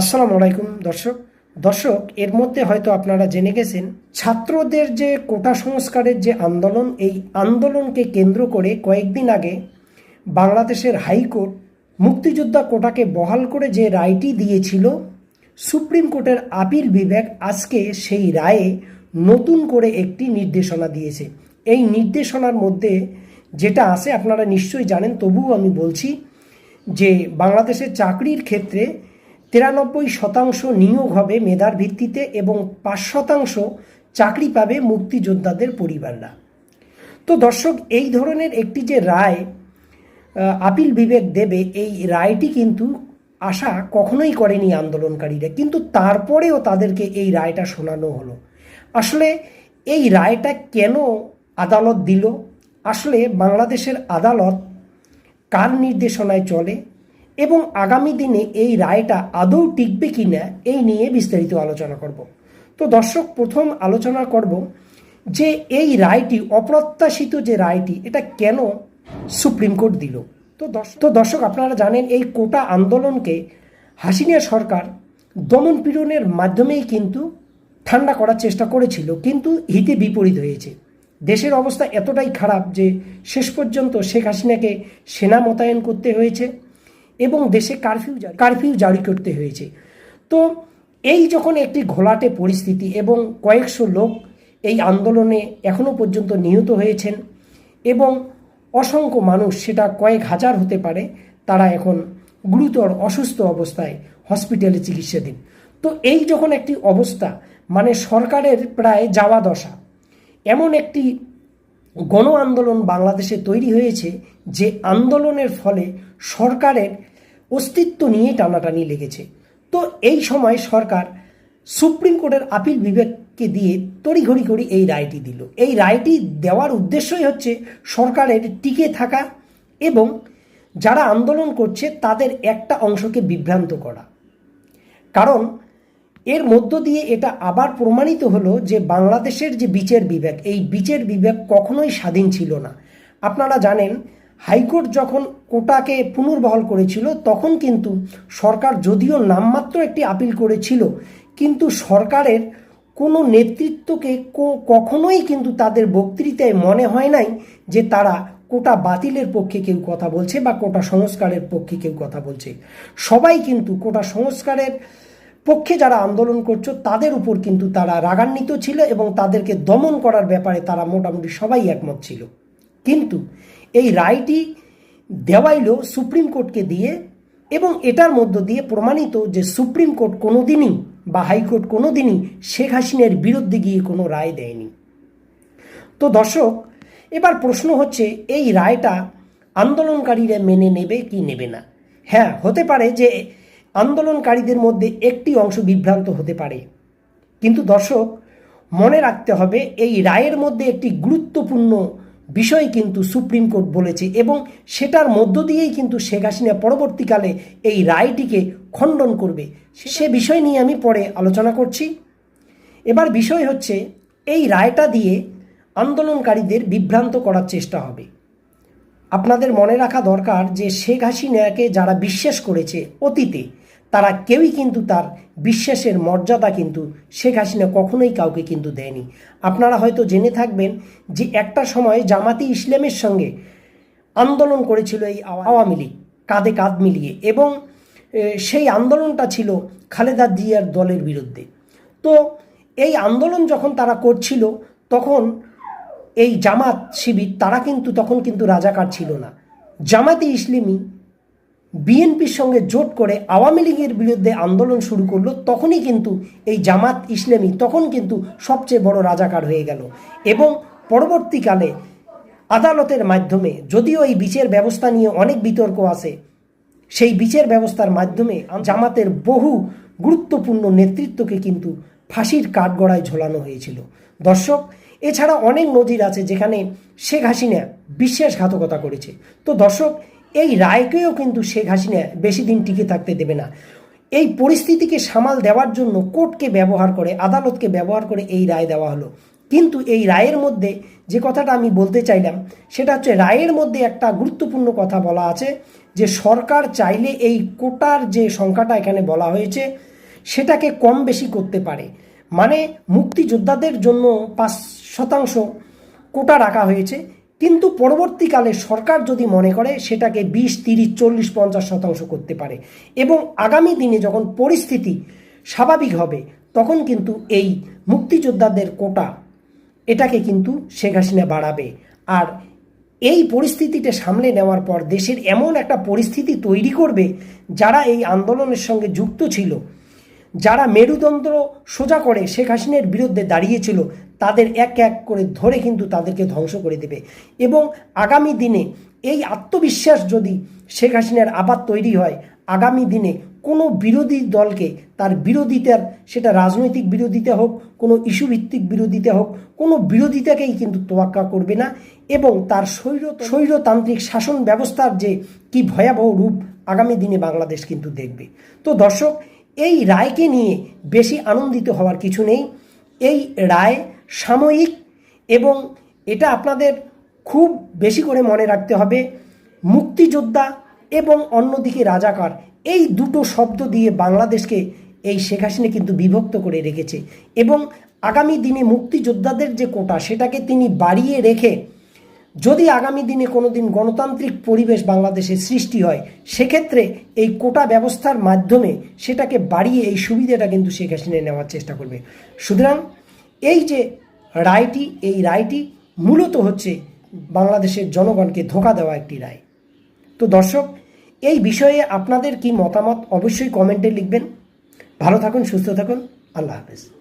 আসসালামু আলাইকুম, দর্শক। দর্শক, এর মধ্যে হয়তো আপনারা জেনে গেছেন, ছাত্রদের যে কোটা সংস্কারের যে আন্দোলন, এই আন্দোলনকে কেন্দ্র করে কয়েকদিন আগে বাংলাদেশের হাইকোর্ট মুক্তিযোদ্ধা কোটাকে বহাল করে যে রায়টি দিয়েছিল, সুপ্রিম কোর্টের আপিল বিভাগ আজকে সেই রায়ে নতুন করে একটি নির্দেশনা দিয়েছে। এই নির্দেশনার মধ্যে যেটা আছে, আপনারা নিশ্চয়ই জানেন, তবুও আমি বলছি যে বাংলাদেশের চাকরির ক্ষেত্রে তিরানব্বই শতাংশ নিয়োগ হবে মেধার ভিত্তিতে এবং পাঁচ শতাংশ চাকরি পাবে মুক্তিযোদ্ধাদের পরিবাররা। তো দর্শক, এই ধরনের একটি যে রায় আপিল বিবেক দেবে, এই রায়টি কিন্তু আশা কখনোই করেনি আন্দোলনকারীরা। কিন্তু তারপরেও তাদেরকে এই রায়টা শোনানো হলো। আসলে এই রায়টা কেন আদালত দিল? আসলে বাংলাদেশের আদালত কার নির্দেশনায় চলে? এবং আগামী দিনে এই রায়টা আদৌ টিকবে কি না, এই নিয়ে বিস্তারিত আলোচনা করব। তো দর্শক, প্রথম আলোচনা করব যে এই রায়টি, অপ্রত্যাশিত যে রায়টি, এটা কেন সুপ্রিম কোর্ট দিল? তো তো দর্শক, আপনারা জানেন এই কোটা আন্দোলনকে হাসিনা সরকার দমন পীড়নের মাধ্যমেই কিন্তু ঠান্ডা করার চেষ্টা করেছিল, কিন্তু হিতে বিপরীত হয়েছে। দেশের অবস্থা এতটাই খারাপ যে শেষ পর্যন্ত শেখ হাসিনাকে সেনা মোতায়েন করতে হয়েছে। এবং দেশে কারফিউ জারি কারফিউ জারি করতে হয়েছে। তো এই যখন একটি ঘোলাটে পরিস্থিতি এবং কয়েকশো লোক এই আন্দোলনে এখনও পর্যন্ত নিহত হয়েছেন এবং অসংখ্য মানুষ সেটা কয়েক হাজার হতে পারে, তারা এখন গুরুতর অসুস্থ অবস্থায় হসপিটালে চিকিৎসাধীন। তো এই যখন একটি অবস্থা মানে সরকারের প্রায় যাওয়া দশা, এমন একটি গণ আন্দোলন বাংলাদেশে তৈরি হয়েছে যে আন্দোলনের ফলে সরকারের অস্তিত্ব নিয়ে টানাটানি লেগেছে। তো এই সময় সরকার সুপ্রিম কোর্টের আপিল বিভাগকে দিয়ে তড়িঘড়ি করে এই রায়টি দিল। এই রায়টি দেওয়ার উদ্দেশ্যই হচ্ছে সরকারের টিকে থাকা এবং যারা আন্দোলন করছে তাদের একটা অংশকে বিভ্রান্ত করা। কারণ এর মধ্য দিয়ে এটা আবার প্রমাণিত হলো যে বাংলাদেশের যে বিচার বিভাগ, এই বিচার বিভাগ কখনোই স্বাধীন ছিল না। আপনারা জানেন, হাইকোর্ট যখন কোটাকে পুনর্বহাল করেছিল, তখন কিন্তু সরকার যদিও নামমাত্র একটি আপিল করেছিল, কিন্তু সরকারের কোনো নেতৃত্বকে কখনোই কিন্তু তাদের বক্তৃতায় মনে হয় নাই যে তারা কোটা বাতিলের পক্ষে কেউ কথা বলছে বা কোটা সংস্কারের পক্ষে কেউ কথা বলছে। সবাই কিন্তু কোটা সংস্কারের পক্ষে যারা আন্দোলন করছ, তাদের উপর কিন্তু তারা রাগান্বিত ছিল এবং তাদেরকে দমন করার ব্যাপারে তারা মোটামুটি সবাই একমত ছিল। কিন্তু এই রায়টি দেওয়াইল সুপ্রিম কোর্টকে দিয়ে এবং এটার মধ্য দিয়ে প্রমাণিত যে সুপ্রিম কোর্ট কোনোদিনই বা হাইকোর্ট কোনোদিনই শেখ হাসিনার বিরুদ্ধে গিয়ে কোনো রায় দেয়নি। তো দর্শক, এবার প্রশ্ন হচ্ছে, এই রায়টা আন্দোলনকারীরা মেনে নেবে কি নেবে না? হ্যাঁ হতে পারে যে আন্দোলনকারীদের মধ্যে একটি অংশ বিভ্রান্ত হতে পারে। কিন্তু দর্শক, মনে রাখতে হবে, এই রায়ের মধ্যে একটি গুরুত্বপূর্ণ বিষয় কিন্তু সুপ্রিম কোর্ট বলেছে এবং সেটার মধ্য দিয়েই কিন্তু শেখ হাসিনা পরবর্তীকালে এই রায়টিকে খণ্ডন করবে। সে বিষয় নিয়ে আমি পরে আলোচনা করছি। এবার বিষয় হচ্ছে, এই রায়টা দিয়ে আন্দোলনকারীদের বিভ্রান্ত করার চেষ্টা হবে। আপনাদের মনে রাখা দরকার যে শেখ হাসিনাকে যারা বিশ্বাস করেছে অতীতে তারা কেউই কিন্তু তার বিশ্বাসের মর্যাদা কিন্তু শেখ হাসিনা কখনোই কাউকে কিন্তু দেয়নি। আপনারা হয়তো জেনে থাকবেন যে একটা সময় জামাতি ইসলামের সঙ্গে আন্দোলন করেছিল এই আওয়ামী লীগ, কাঁধে কাঁধ মিলিয়ে এবং সেই আন্দোলনটা ছিল খালেদা জিয়ার দলের বিরুদ্ধে। তো এই আন্দোলন যখন তারা করছিল, তখন এই জামাত শিবির, তারা কিন্তু তখন কিন্তু রাজাকার ছিল না। জামাতি ইসলামী বিএনপির সঙ্গে জোট করে আওয়ামী লীগের বিরুদ্ধে আন্দোলন শুরু করল, তখনই কিন্তু এই জামাত ইসলামী তখন কিন্তু সবচেয়ে বড় রাজাকার হয়ে গেল। এবং পরবর্তীকালে আদালতের মাধ্যমে, যদিও এই বিচার ব্যবস্থা নিয়ে অনেক বিতর্ক আছে, সেই বিচার ব্যবস্থার মাধ্যমে জামাতের বহু গুরুত্বপূর্ণ নেতৃত্বকে কিন্তু ফাঁসির কাঠগড়ায় ঝোলানো হয়েছিল। দর্শক, এছাড়া অনেক নজির আছে যেখানে শেখ হাসিনা বিশ্বাসঘাতকতা করেছে। তো দর্শক এই রায়কেও কিন্তু শেখ হাসিনা বেশি দিন টিকে থাকতে দেবে না। এই পরিস্থিতিকে সামাল দেওয়ার জন্য কোর্টকে ব্যবহার করে, আদালতকে ব্যবহার করে এই রায় দেওয়া হলো। কিন্তু এই রায়ের মধ্যে যে কথাটা আমি বলতে চাইলাম, সেটা হচ্ছে রায়ের মধ্যে একটা গুরুত্বপূর্ণ কথা বলা আছে যে সরকার চাইলে এই কোটার যে সংখ্যাটা এখানে বলা হয়েছে, সেটাকে কম বেশি করতে পারে। মানে মুক্তিযোদ্ধাদের জন্য পাঁচ শতাংশ কোটা রাখা হয়েছে। কিন্তু পরবর্তীকালে সরকার যদি মনে করে, সেটাকে বিশ, তিরিশ, চল্লিশ, পঞ্চাশ শতাংশ করতে পারে। এবং আগামী দিনে যখন পরিস্থিতি স্বাভাবিক হবে, তখন কিন্তু এই মুক্তিযোদ্ধাদের কোটা, এটাকে কিন্তু শেখ হাসিনা বাড়াবে। আর এই পরিস্থিতিটা সামলে নেওয়ার পর দেশের এমন একটা পরিস্থিতি তৈরি করবে, যারা এই আন্দোলনের সঙ্গে যুক্ত ছিল যারা মেরুদণ্ড সোজা করে শেখ হাসিনার বিরুদ্ধে দাঁড়িয়েছিল, তাদের এক এক করে ধরে কিন্তু তাদেরকে ধ্বংস করে দেবে। এবং আগামী দিনে এই আত্মবিশ্বাস যদি শেখ হাসিনার আবার তৈরি হয়, আগামী দিনে কোনো বিরোধী দলকে তার বিরোধিতার, সেটা রাজনৈতিক বিরোধিতা হোক, কোনো ইস্যু ভিত্তিক বিরোধিতা হোক, কোনো বিরোধিতাকেই কিন্তু তোয়াক্কা করবে না এবং তার স্বৈর স্বৈরতান্ত্রিক শাসন ব্যবস্থার যে কি ভয়াবহ রূপ আগামী দিনে বাংলাদেশ কিন্তু দেখবে। তো দর্শক এই রায়কে নিয়ে বেশি আনন্দিত হওয়ার কিছু নেই। এই রায় সাময়িক এবং এটা আপনাদের খুব বেশি করে মনে রাখতে হবে। মুক্তিযোদ্ধা এবং অন্যদিকে রাজাকার, এই দুটো শব্দ দিয়ে বাংলাদেশকে এই শেখ হাসিনা কিন্তু বিভক্ত করে রেখেছে এবং আগামী দিনে মুক্তিযোদ্ধাদের যে কোটা, সেটাকে তিনি বাড়িয়ে রেখে যদি আগামী দিনে কোনো দিন গণতান্ত্রিক পরিবেশ বাংলাদেশে সৃষ্টি হয়, সেক্ষেত্রে এই কোটা ব্যবস্থার মাধ্যমে সেটাকে বাড়িয়ে এই সুবিধাটা কিন্তু শেখ হাসিনা নেওয়ার চেষ্টা করবে। সুতরাং এই যে রায়টি, এই রায়টি মূলত হচ্ছে বাংলাদেশের জনগণকে ধোকা দেওয়া একটি রায়। তো দর্শক, এই বিষয়ে আপনাদের কি মতামত অবশ্যই কমেন্টে লিখবেন। ভালো থাকুন, সুস্থ থাকুন। আল্লাহ হাফেজ।